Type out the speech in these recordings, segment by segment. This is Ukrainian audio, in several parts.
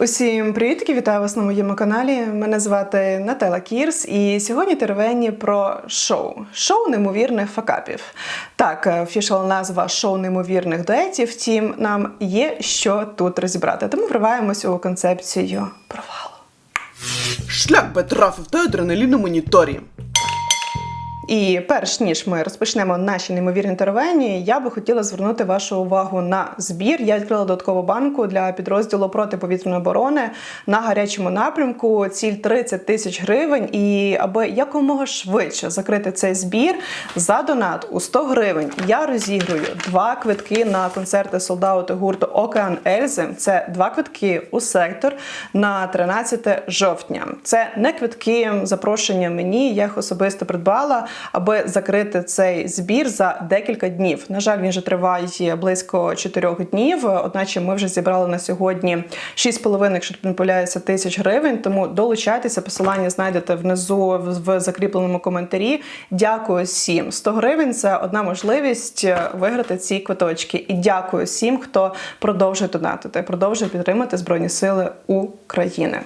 Усім привітки, вітаю вас на моєму каналі. Мене звати Нателла Кірс, і сьогодні теревені про шоу. Шоу неймовірних факапів. Так, офішал назва шоу неймовірних дуетів. Втім, нам є що тут розібрати. Тому вриваємось у концепцію провалу. Шлях Бетрафів та адреналін на моніторі. І перш ніж ми розпочнемо наші неймовірні теревені, я би хотіла звернути вашу увагу на збір. Я відкрила додаткову банку для підрозділу протиповітряної оборони на гарячому напрямку. Ціль 30 тисяч гривень. І аби якомога швидше закрити цей збір за донат у 100 гривень, я розіграю два квитки на концерти солдату гурту Океан Ельзи. Це два квитки у сектор на 13 жовтня. Це не квитки запрошення мені. Я їх особисто придбала аби закрити цей збір за декілька днів. На жаль, він вже триває близько 4 днів. Одначе ми вже зібрали на сьогодні 6,5, якщо не помиляюся, тисяч гривень. Тому долучайтеся. Посилання знайдете внизу в закріпленому коментарі. Дякую всім. 100 гривень це одна можливість виграти ці квиточки. І дякую всім, хто продовжує донатити, продовжує підтримати Збройні Сили України.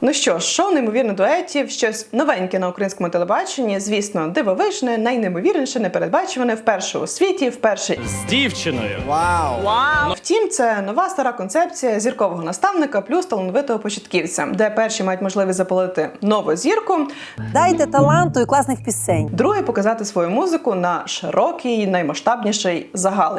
Ну що ж, шоу неймовірно дуетів, щось новеньке на українському телебаченні. Звісно, дивовижне, найнеймовірніше, непередбачуване вперше у світі, вперше з дівчиною. Вау! Втім, це нова стара концепція зіркового наставника плюс талановитого початківця, де перші мають можливість запалити нову зірку, Дайте таланту і класних пісень. друге показати свою музику на широкий, наймасштабніший загал.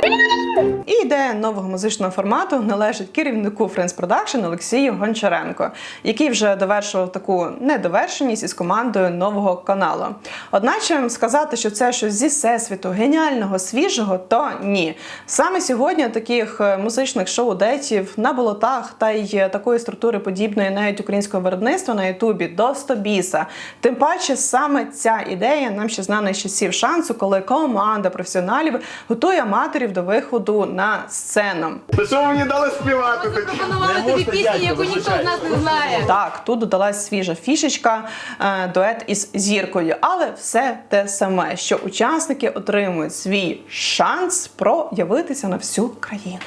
І ідея нового музичного формату належить керівнику Friends Production Олексію Гончаренко, який вже довершував таку недовершеність із командою нового каналу. Одначе сказати, що це щось зі всесвіту геніального, свіжого, то ні. Саме сьогодні таких е, музичних шоу-детів на болотах та й такої структури подібної навіть українського виробництва на Ютубі до 100 біса. Тим паче саме ця ідея нам ще знана з часів шансу, коли команда професіоналів готує аматорів до виходу на сцену. Що ви мені дали співати? Пропонували тобі пісню, яку ніхто з нас не знає. Так, тут додалась свіжа фішечка, е, дует із зіркою, але все те саме, що учасники отримують свій шанс проявитися на всю країну.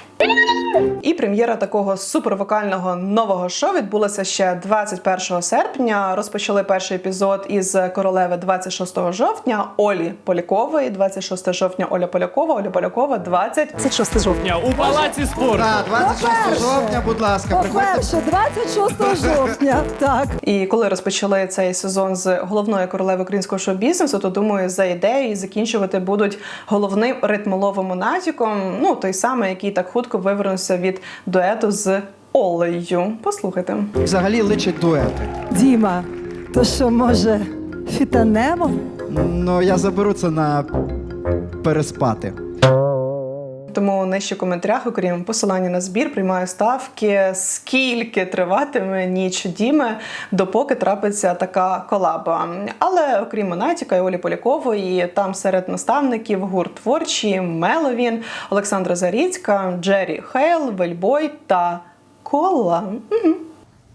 І прем'єра такого супервокального нового шоу відбулася ще 21 серпня. Розпочали перший епізод із королеви 26 жовтня Олі Полякової. 26 жовтня Оля Полякова, Оля Полякова 20 Це 6 жовтня. У палаці спорту. Так, 26 жовтня, будь ласка, приходьте. По-перше, 26 жовтня. Так. І коли розпочали цей сезон з головної королеви українського шоу-бізнесу, то думаю, за ідеєю закінчувати будуть головним ритмоловим натяком. Ну той самий, який так хутко вивернувся від дуету з Олею. Послухайте. Взагалі личить дуети. Діма, то що, може, фітанемо? Ну, я заберу це на переспати. Тому нижче в коментарях, окрім посилання на збір, приймаю ставки, скільки триватиме ніч Діми, допоки трапиться така колаба. Але окрім Монатіка і Олі Полякової, там серед наставників гурт творчі, Меловін, Олександра Заріцька, Джері Хейл, Вельбой та Кола.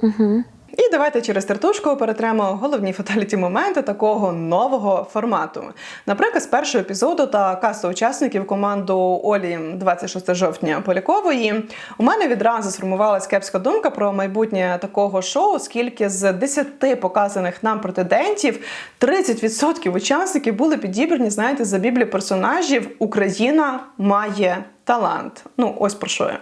Угу. І давайте через тертушку перетремо головні фаталіті моменти такого нового формату. Наприклад, з першого епізоду та касту учасників команду Олі 26 жовтня Полякової у мене відразу сформувалась кепська думка про майбутнє такого шоу, оскільки з 10 показаних нам претендентів 30% учасників були підібрані, знаєте, за біблію персонажів Україна має талант. Ну, ось про що я.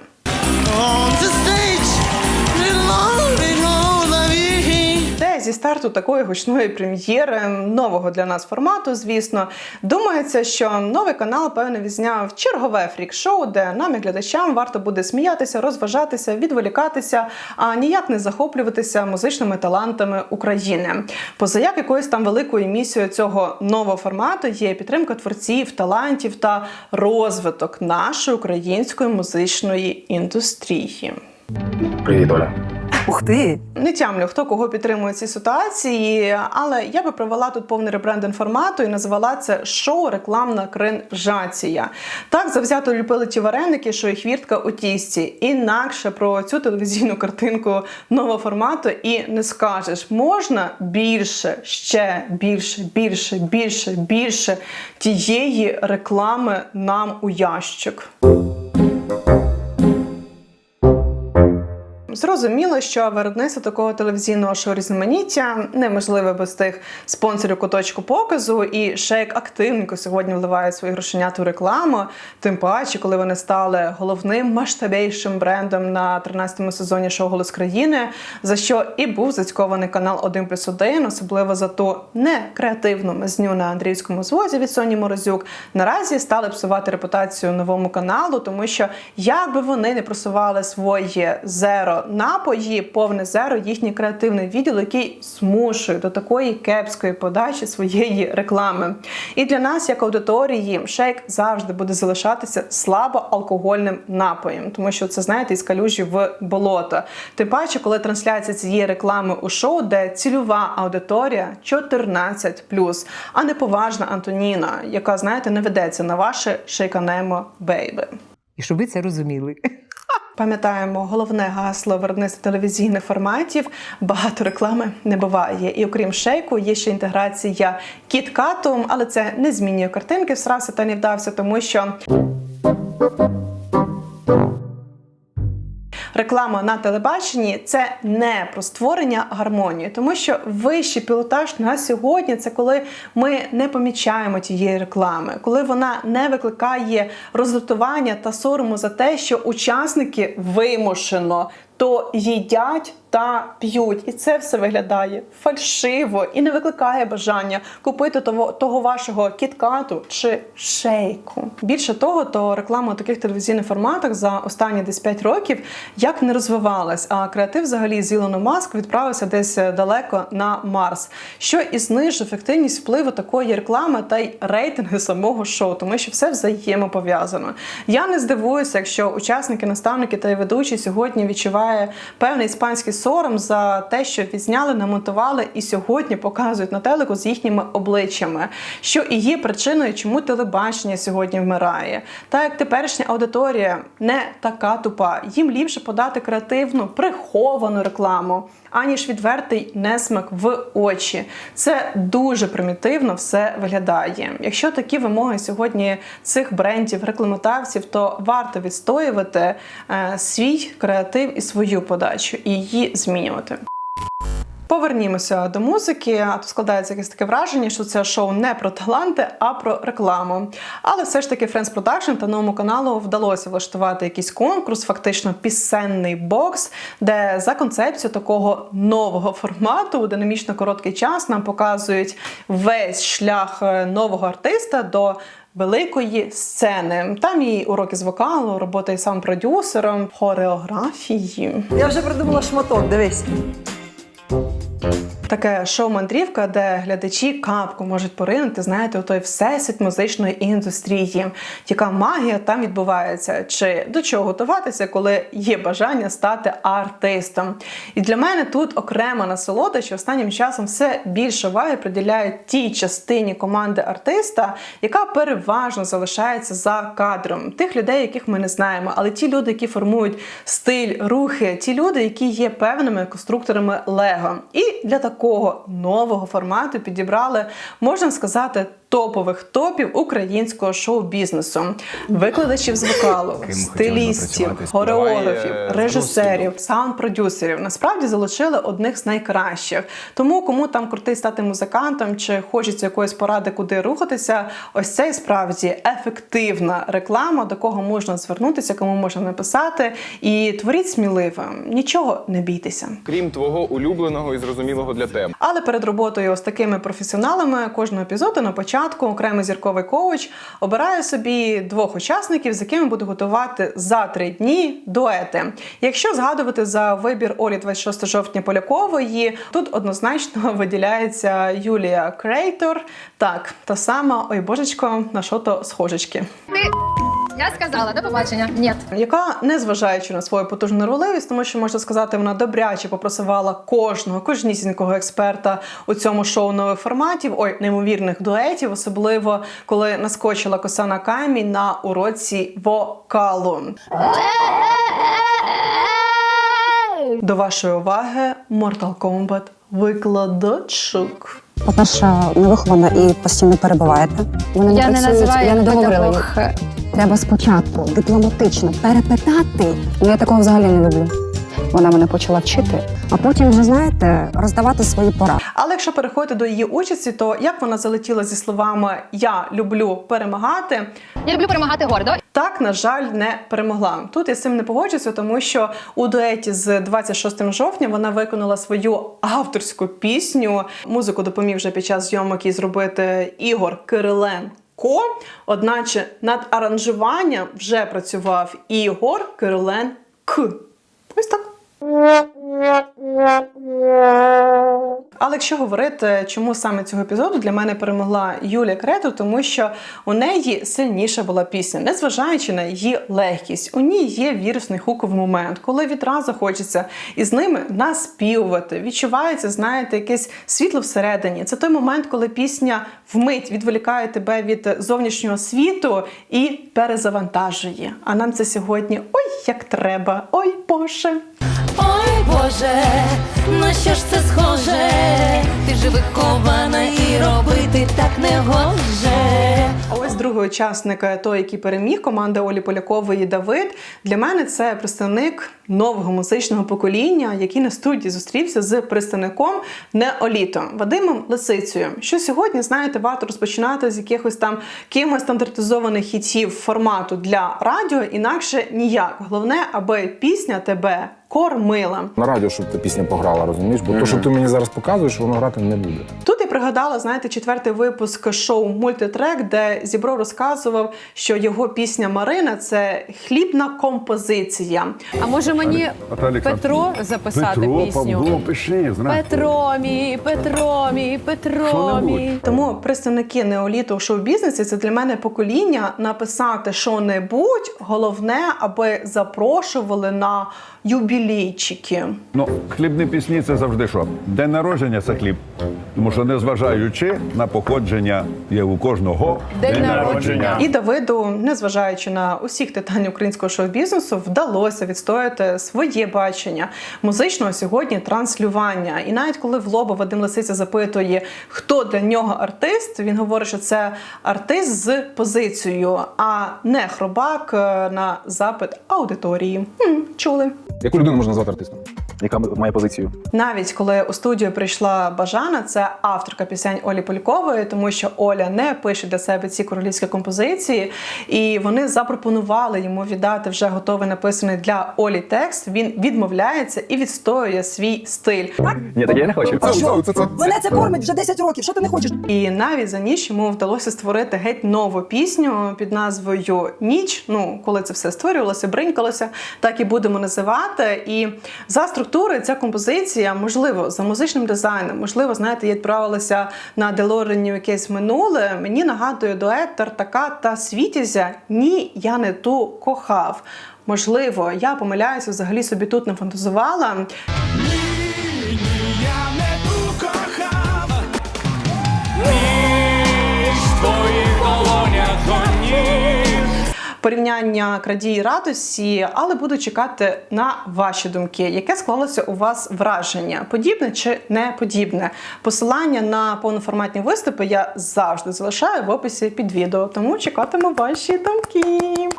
Старту такої гучної прем'єри нового для нас формату, звісно, думається, що новий канал певно відзняв чергове фрік-шоу, де нам, як глядачам, варто буде сміятися, розважатися, відволікатися, а ніяк не захоплюватися музичними талантами України. Позаяк якоюсь там великою місією цього нового формату є підтримка творців, талантів та розвиток нашої української музичної індустрії. Привіт, Оля. Ух ти! Не тямлю, хто кого підтримує в цій ситуації, але я би провела тут повний ребрендинг формату і назвала це шоу рекламна кринжація. Так завзято ліпили ті вареники, що їх віртка у тісті. Інакше про цю телевізійну картинку нового формату і не скажеш. Можна більше, ще більше, більше, більше, більше тієї реклами нам у ящик. Зрозуміло, що виробництво такого телевізійного шоу різноманіття неможливе без тих спонсорів куточку показу. І шейк активненько сьогодні вливає свої грошенята у рекламу. Тим паче, коли вони стали головним масштабейшим брендом на 13-му сезоні шоу Голос країни, за що і був зацькований канал 1 плюс 1, особливо за ту некреативну мазню на Андріївському звозі від Соні Морозюк. Наразі стали псувати репутацію новому каналу, тому що як би вони не просували свої зеро напої, повне зеро, їхній креативний відділ, який змушує до такої кепської подачі своєї реклами. І для нас, як аудиторії, шейк завжди буде залишатися слабоалкогольним напоєм, тому що це знаєте із калюжі в болото. Тим паче, коли трансляція цієї реклами у шоу, де цільова аудиторія 14+, а не поважна Антоніна, яка знаєте не ведеться на ваше шейканемо бейби. І щоб ви це розуміли. Пам'ятаємо головне гасло виробництва телевізійних форматів. Багато реклами не буває. І окрім шейку, є ще інтеграція кіткату, але це не змінює картинки. Всрався та не вдався, тому що. Реклама на телебаченні це не про створення гармонії, тому що вищий пілотаж на сьогодні це коли ми не помічаємо тієї реклами, коли вона не викликає роздратування та сорому за те, що учасники вимушено то їдять та п'ють, і це все виглядає фальшиво і не викликає бажання купити того, того вашого кіткату чи шейку. Більше того, то реклама у таких телевізійних форматах за останні десь 5 років як не розвивалась, а креатив взагалі з Ілоном Маск відправився десь далеко на Марс, що і знижує ефективність впливу такої реклами та й рейтинги самого шоу, тому що все взаємопов'язано. Я не здивуюся, якщо учасники, наставники та й ведучі сьогодні відчуває певний іспанський сором за те, що відзняли, намонтували і сьогодні показують на телеку з їхніми обличчями, що і є причиною, чому телебачення сьогодні вмирає. Так як теперішня аудиторія не така тупа, їм ліпше подати креативну приховану рекламу. Аніж відвертий несмак в очі. Це дуже примітивно все виглядає. Якщо такі вимоги сьогодні цих брендів, рекламодавців, то варто відстоювати е, свій креатив і свою подачу і її змінювати. Повернімося до музики, а то складається якесь таке враження, що це шоу не про таланти, а про рекламу. Але все ж таки Friends Production та новому каналу вдалося влаштувати якийсь конкурс, фактично пісенний бокс, де за концепцією такого нового формату у динамічно короткий час нам показують весь шлях е, нового артиста до. Великої сцени там і уроки з вокалу, робота із сам продюсером, хореографії. Я вже придумала шматок, дивись. Таке шоу-мандрівка, де глядачі капку можуть поринути, знаєте, у той всесвіт музичної індустрії. Яка магія там відбувається? Чи до чого готуватися, коли є бажання стати артистом? І для мене тут окрема насолода, що останнім часом все більше уваги приділяють тій частині команди артиста, яка переважно залишається за кадром. Тих людей, яких ми не знаємо, але ті люди, які формують стиль, рухи, ті люди, які є певними конструкторами Лего. І для такого нового формату підібрали, можна сказати, топових топів українського шоу-бізнесу, викладачів з вокалу, стилістів, хореографів, режисерів, саунд-продюсерів. Насправді залучили одних з найкращих. Тому кому там крутий стати музикантом чи хочеться якоїсь поради, куди рухатися, ось це і справді ефективна реклама, до кого можна звернутися, кому можна написати. І творіть сміливо, нічого не бійтеся. крім твого улюбленого і зрозумілого для тебе. Але перед роботою з такими професіоналами кожного епізоду на початку окремий зірковий коуч обирає собі двох учасників, з якими буде готувати за три дні дуети. Якщо згадувати за вибір Олі 26 жовтня Полякової, тут однозначно виділяється Юлія Крейтор. Так, та сама ой божечко, на що то схожечки. Я сказала, до побачення. Ні. яка, незважаючи на свою потужну ролевість, тому що можна сказати, вона добряче попросувала кожного, кожнісінького експерта у цьому шоу нових форматів, ой, неймовірних дуетів, особливо коли наскочила коса на камінь на уроці вокалу. До вашої уваги Mortal Kombat викладачок. По-перше, невихована і постійно перебуваєте. Вони Я не працюють, називаю я не договорила. педагог. їх. Треба спочатку дипломатично перепитати. Ну я такого взагалі не люблю. Вона мене почала вчити, а потім вже знаєте роздавати свої поради. Але якщо переходити до її участі, то як вона залетіла зі словами Я люблю перемагати, Я люблю перемагати гордо. Так, на жаль, не перемогла. Тут я з цим не погоджуся, тому що у дуеті з 26 жовтня вона виконала свою авторську пісню. Музику допоміг вже під час зйомок і зробити Ігор Кириленко. Одначе над аранжуванням вже працював Ігор Кириленк. Ось так. Але якщо говорити, чому саме цього епізоду для мене перемогла Юлія Крету, тому що у неї сильніша була пісня, незважаючи на її легкість. У ній є вірусний хуковий момент, коли відразу хочеться із ними наспівувати. Відчувається, знаєте, якесь світло всередині. Це той момент, коли пісня вмить відволікає тебе від зовнішнього світу і перезавантажує. А нам це сьогодні ой як треба, ой Боже. Ой Боже, на що ж це схоже? Ти ж вихована і робити так не гоже. Ось другий учасник, е, той, який переміг, команда Олі Полякової Давид. Для мене це представник нового музичного покоління, який на студії зустрівся з представником неоліту Вадимом Лисицею. Що сьогодні, знаєте, варто розпочинати з якихось там кимось стандартизованих хітів формату для радіо, інакше ніяк. Головне, аби пісня тебе кормила. На радіо, щоб ти пісня пограла, розумієш? Бо то, що ти мені зараз показуєш, воно грати не буде. Пригадала, знаєте, четвертий випуск шоу Мультитрек, де Зібро розказував, що його пісня Марина це хлібна композиція. А може мені Петро записати Петро, пісню? Павло, пиши, знаєш. Петро мій, Петро мій, Петро мій. Тому представники неоліту в шоу-бізнесі це для мене покоління написати що-небудь. Головне, аби запрошували на юбілейчики. Ну, хлібні пісні це завжди що? День народження це хліб. Тому що незважаючи на походження, є у кожного День народження. І Давиду, незважаючи на усіх титанів українського шоу-бізнесу, вдалося відстояти своє бачення музичного сьогодні транслювання. І навіть коли в лоба Вадим Лисиця запитує, хто для нього артист, він говорить, що це артист з позицією, а не хробак е, на запит аудиторії. Хм, чули. Яку людину можна назвати артистом? Яка має позицію? Навіть коли у студію прийшла Бажана, це авторка пісень Олі Полькової, тому що Оля не пише для себе ці королівські композиції, і вони запропонували йому віддати вже готовий написаний для Олі текст. Він відмовляється і відстоює свій стиль. Ні, так я не хочу. А що? Мене це кормить вже 10 років. Що ти не хочеш? І навіть за ніч йому вдалося створити геть нову пісню під назвою Ніч. Ну, коли це все створювалося, бринькалося, так і будемо називати. І за структурою ця композиція, можливо, за музичним дизайном, можливо, знаєте, я відправилася на Делорені якесь минуле. Мені нагадує дует Тартака та Світязя. Ні, я не ту кохав. Можливо, я помиляюся, взагалі собі тут не фантазувала. Порівняння крадії радості, але буду чекати на ваші думки, яке склалося у вас враження, подібне чи не подібне. Посилання на повноформатні виступи я завжди залишаю в описі під відео, тому чекатиму ваші думки.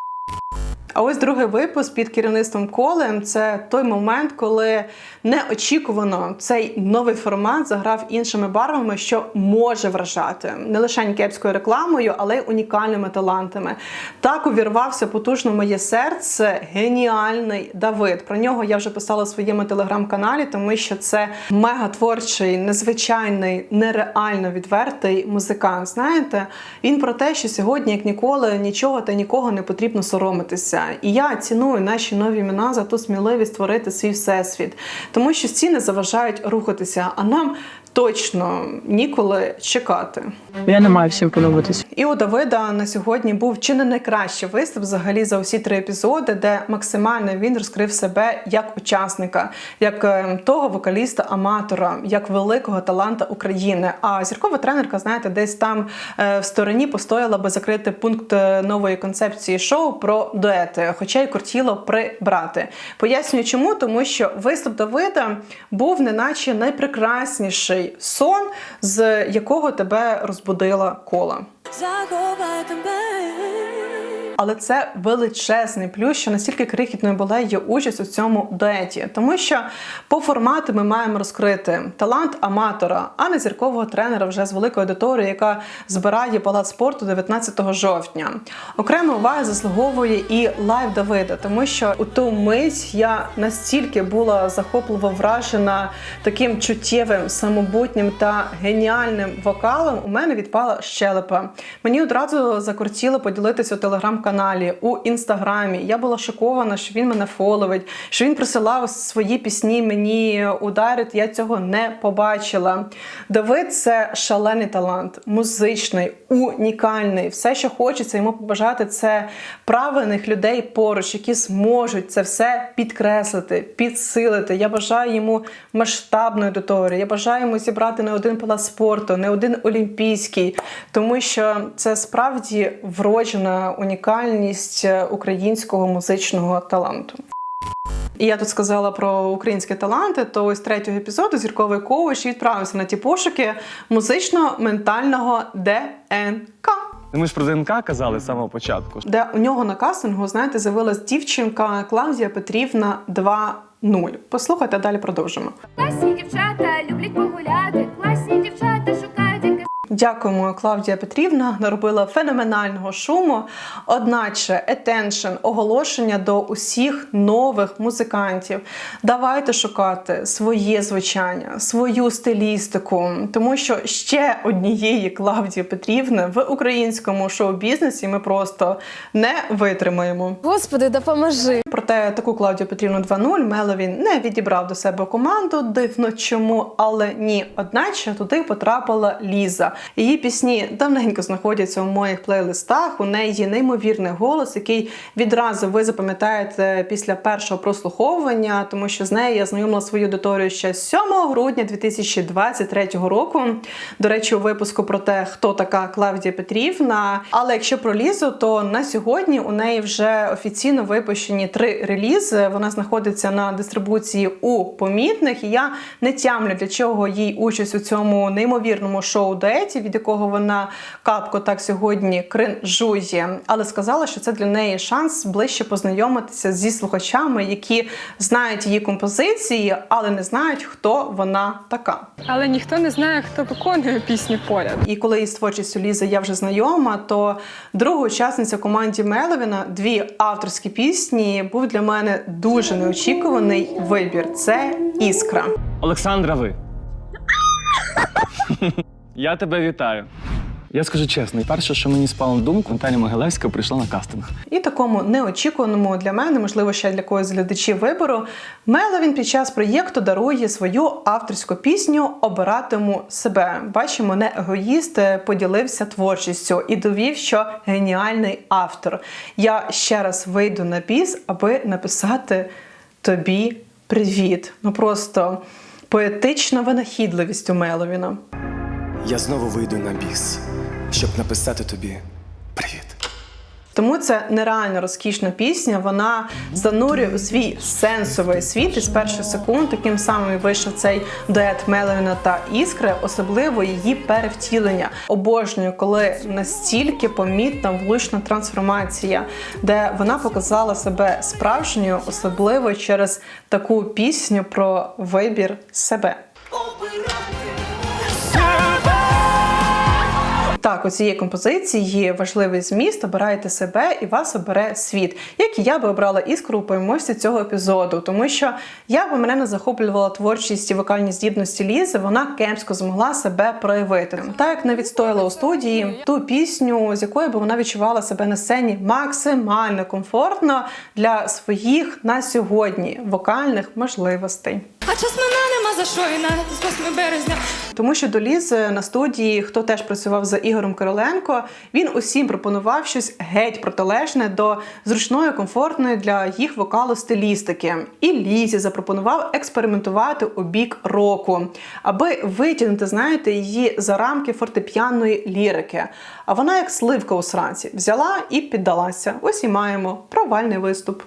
А ось другий випуск під керівництвом Колем це той момент, коли неочікувано цей новий формат заграв іншими барвами, що може вражати не лише кепською рекламою, але й унікальними талантами. Так увірвався потужно моє серце геніальний Давид. Про нього я вже писала в своєму телеграм-каналі, тому що це мегатворчий, незвичайний, нереально відвертий музикант. Знаєте, він про те, що сьогодні, як ніколи, нічого та нікого не потрібно соромитися. І я ціную наші нові імена за ту сміливість створити свій всесвіт, тому що стіни заважають рухатися, а нам точно ніколи чекати. Я не маю всім подобатись. І у Давида на сьогодні був чи не найкращий виступ взагалі за усі три епізоди, де максимально він розкрив себе як учасника, як е, того вокаліста-аматора, як великого таланта України. А зіркова тренерка, знаєте, десь там е, в стороні постояла би закрити пункт е, нової концепції шоу про дуети, хоча й кортіло прибрати. Пояснюю, чому, тому що виступ Давида був неначе найпрекрасніший сон, з якого тебе розбудила кола. Заховай тебе але це величезний плюс, що настільки крихітною була її участь у цьому дуеті, тому що по формату ми маємо розкрити талант аматора, а не зіркового тренера вже з великою аудиторією, яка збирає палац спорту 19 жовтня. Окремо уваги заслуговує і лайв Давида, тому що у ту мить я настільки була захопливо вражена таким чуттєвим, самобутнім та геніальним вокалом. У мене відпала щелепа. Мені одразу закортіло поділитися у телеграм-каналі, у інстаграмі. Я була шокована, що він мене фоловить, що він присилав свої пісні мені ударити. Я цього не побачила. Давид це шалений талант, музичний, унікальний. Все, що хочеться йому побажати, це правильних людей поруч, які зможуть це все підкреслити, підсилити. Я бажаю йому масштабної аудиторії. Я бажаю йому зібрати не один палац спорту, не один олімпійський, тому що це справді вроджена унікальність е, українського музичного таланту. І я тут сказала про українські таланти, то ось третього епізоду зірковий коуч відправився на ті пошуки музично-ментального ДНК. Ми ж про ДНК казали з самого початку. Де у нього на кастингу, знаєте, з'явилась дівчинка Клавдія Петрівна 2.0. Послухайте, а далі продовжимо. Класні дівчата люблять погуляти. Дякуємо, Клавдія Петрівна наробила феноменального шуму. Одначе етеншн, оголошення до усіх нових музикантів. Давайте шукати своє звучання, свою стилістику, тому що ще однієї Клавдії Петрівни в українському шоу-бізнесі ми просто не витримаємо. Господи, допоможи. Проте таку Клавдію Петрівну 2.0 Меловін не відібрав до себе команду. Дивно чому, але ні. Одначе туди потрапила Ліза. Її пісні давненько знаходяться у моїх плейлистах. У неї неймовірний голос, який відразу ви запам'ятаєте після першого прослуховування, тому що з нею я знайомила свою аудиторію ще 7 грудня 2023 року. До речі, у випуску про те, хто така Клавдія Петрівна. Але якщо про Лізу, то на сьогодні у неї вже офіційно випущені три релізи. Вона знаходиться на дистрибуції у помітних. І я не тямлю, для чого їй участь у цьому неймовірному шоу дуеті, від якого вона капко так сьогодні кринжує. Але сказала, що це для неї шанс ближче познайомитися зі слухачами, які знають її композиції, але не знають, хто вона така. Але ніхто не знає, хто виконує пісню поряд. І коли із творчістю Лізи я вже знайома, то друга учасниця команді Меловіна, дві авторські пісні, був для мене дуже неочікуваний вибір. Це іскра. Олександра, ви. Я тебе вітаю. Я скажу чесно, перше, що мені спало на думку, Наталя Могилевська прийшла на кастинг. І такому неочікуваному для мене, можливо, ще для когось з глядачів вибору, Меловін під час проєкту дарує свою авторську пісню Обиратиму себе. Бачимо, не егоїст е, поділився творчістю і довів, що геніальний автор. Я ще раз вийду на біс, аби написати тобі привіт. Ну просто поетична винахідливість у Меловіна. Я знову вийду на біс, щоб написати тобі привіт. Тому це нереально розкішна пісня. Вона занурює у свій сенсовий світ і з перших секунд. Таким самим вийшов цей дует Меловіна та Іскри, особливо її перевтілення. Обожнюю, коли настільки помітна влучна трансформація, де вона показала себе справжньою, особливо через таку пісню про вибір себе. Так, у цієї композиції важливий зміст, обирайте себе і вас обере світ. Як і я би обрала іскру у переможці цього епізоду, тому що як би мене не захоплювала творчість і вокальні здібності Лізи, вона кемсько змогла себе проявити. Так як не відстояла у студії ту пісню, з якою би вона відчувала себе на сцені максимально комфортно для своїх на сьогодні вокальних можливостей. А час мене нема за що і навіть з 8 березня. Тому що до Лізи на студії, хто теж працював за Ігорем Кириленко, він усім пропонував щось геть протилежне до зручної, комфортної для їх вокалу стилістики. І Лізі запропонував експериментувати у бік року, аби витягнути, знаєте, її за рамки фортепіанної лірики. А вона, як сливка у сранці, взяла і піддалася. Ось і маємо провальний виступ.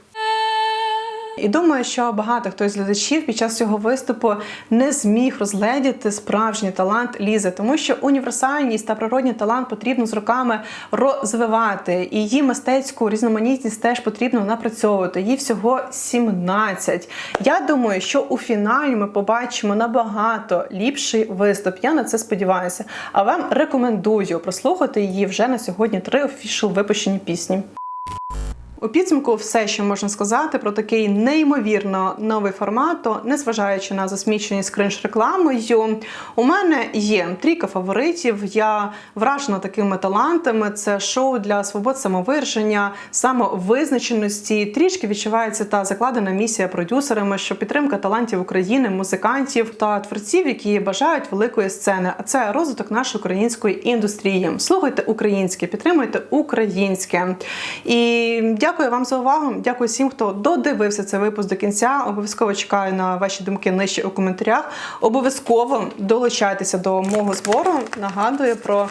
І думаю, що багато хто із глядачів під час цього виступу не зміг розгледіти справжній талант Лізи, тому що універсальність та природній талант потрібно з роками розвивати. І її мистецьку різноманітність теж потрібно напрацьовувати. Їй всього 17. Я думаю, що у фіналі ми побачимо набагато ліпший виступ. Я на це сподіваюся. А вам рекомендую прослухати її вже на сьогодні три офішл випущені пісні. У підсумку все, що можна сказати про такий неймовірно новий формат, то, незважаючи на засміченість кринж рекламою, у мене є трійка фаворитів. Я вражена такими талантами. Це шоу для свобод самовираження, самовизначеності. Трішки відчувається та закладена місія продюсерами, що підтримка талантів України, музикантів та творців, які бажають великої сцени. А це розвиток нашої української індустрії. Слухайте українське, підтримуйте українське. І дякую вам за увагу. Дякую всім, хто додивився цей випуск до кінця. Обов'язково чекаю на ваші думки нижче у коментарях. Обов'язково долучайтеся до мого збору. Нагадую про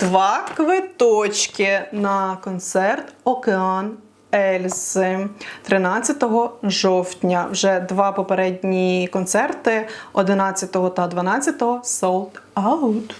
два квиточки на концерт Океан. Ельзи 13 жовтня. Вже два попередні концерти 11 та 12 sold out.